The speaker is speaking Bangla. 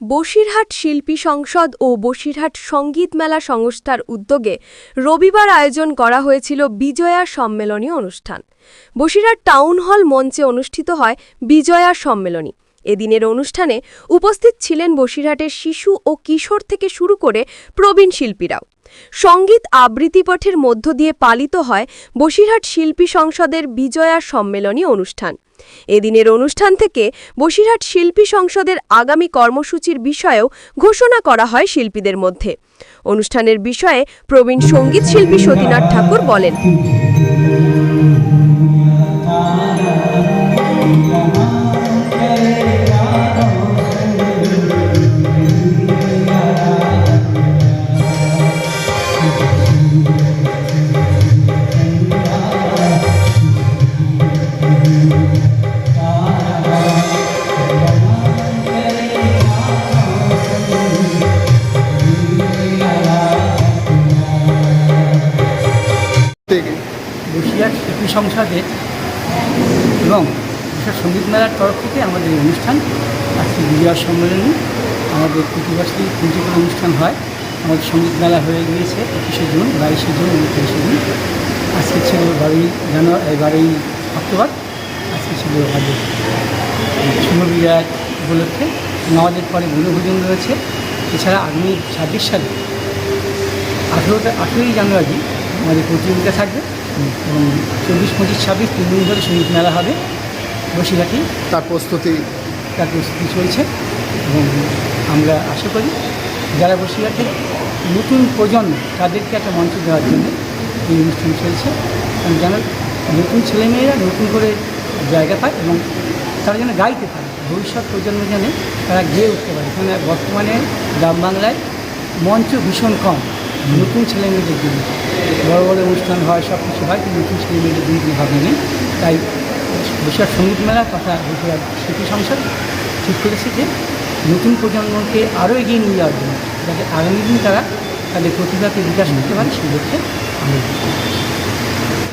বসিরহাট শিল্পী সংসদ ও বসিরহাট সংগীত মেলা সংস্থার উদ্যোগে রবিবার আয়োজন করা হয়েছিল বিজয়া সম্মেলনী অনুষ্ঠান। বসিরহাট টাউন হল মঞ্চে অনুষ্ঠিত হয় বিজয়া সম্মেলনী। এদিনের অনুষ্ঠানে উপস্থিত ছিলেন বসিরহাটের শিশু ও কিশোর থেকে শুরু করে প্রবীণ শিল্পীরাও। সংগীত আবৃত্তি পাঠের মধ্য দিয়ে পালিত হয় বসিরহাট শিল্পী সংসদের বিজয়া সম্মেলনী অনুষ্ঠান। এদিনের অনুষ্ঠান থেকে বসিরহাট শিল্পী সংসদের আগামী কর্মসূচির বিষয়েও ঘোষণা করা হয় শিল্পীদের মধ্যে। অনুষ্ঠানের বিষয়ে প্রবীণ সংগীত শিল্পী সতীনাথ ঠাকুর বলেন। বসিরহাট শিল্পী সংসদের এবং বসিরহাট সংগীত মেলার তরফ থেকে আমাদের অনুষ্ঠান, আজকে বিজয় সম্মেলনী, আমাদের প্রতি বছরই তিনটি করে অনুষ্ঠান হয়। আমাদের সংগীত মেলা হয়ে গিয়েছে একুশে জুন, বাইশে জুন উনত্রিশে জুন। আজকে ছিল বারোই জানুয়ারি বারোই অক্টোবর। আজকে ছিল আমাদের শুভ বিজয় উপলক্ষে আমাদের পরে বনভোজন রয়েছে। এছাড়া আগামী ছাব্বিশ সালে আঠেরোটা, আঠেরোই জানুয়ারি আমাদের প্রতিযোগিতা থাকবে এবং চব্বিশ পঁচিশ ছাব্বিশ তিন দিন ধরে সংগীত মেলা হবে বসিরহাটি। তার প্রস্তুতি? তার প্রস্তুতি চলছে এবং আমরা আশা করি যারা বসিরহাটের নতুন প্রজন্ম তাদেরকে একটা মঞ্চ দেওয়ার জন্য এই অনুষ্ঠান চলছে। কারণ যেন নতুন ছেলেমেয়েরা নতুন করে জায়গা পায় এবং তারা যেন গাইতে পারে। ভবিষ্যৎ প্রজন্ম যেন তারা গেয়ে উঠতে পারে। কারণ বর্তমানে গ্রাম বাংলায় মঞ্চ ভীষণ কম। নতুন ছেলেমেয়েদের জন্য বড় বড় অনুষ্ঠান হয়, সব কিছু হয়, কিন্তু নতুন ছেলেমেয়েদের জন্য কোনো ভাবনা নেই তাই বসিরহাট সংগীত মেলা তথা বসিরহাট শিল্পী সংসদ ঠিক করেছে যে নতুন প্রজন্মকে আরও এগিয়ে নিয়ে যাওয়ার জন্য, যাতে আগামী দিন তারা তাদের প্রতিভাকে বিকাশ করতে পারে, সেই লক্ষ্যে আমরা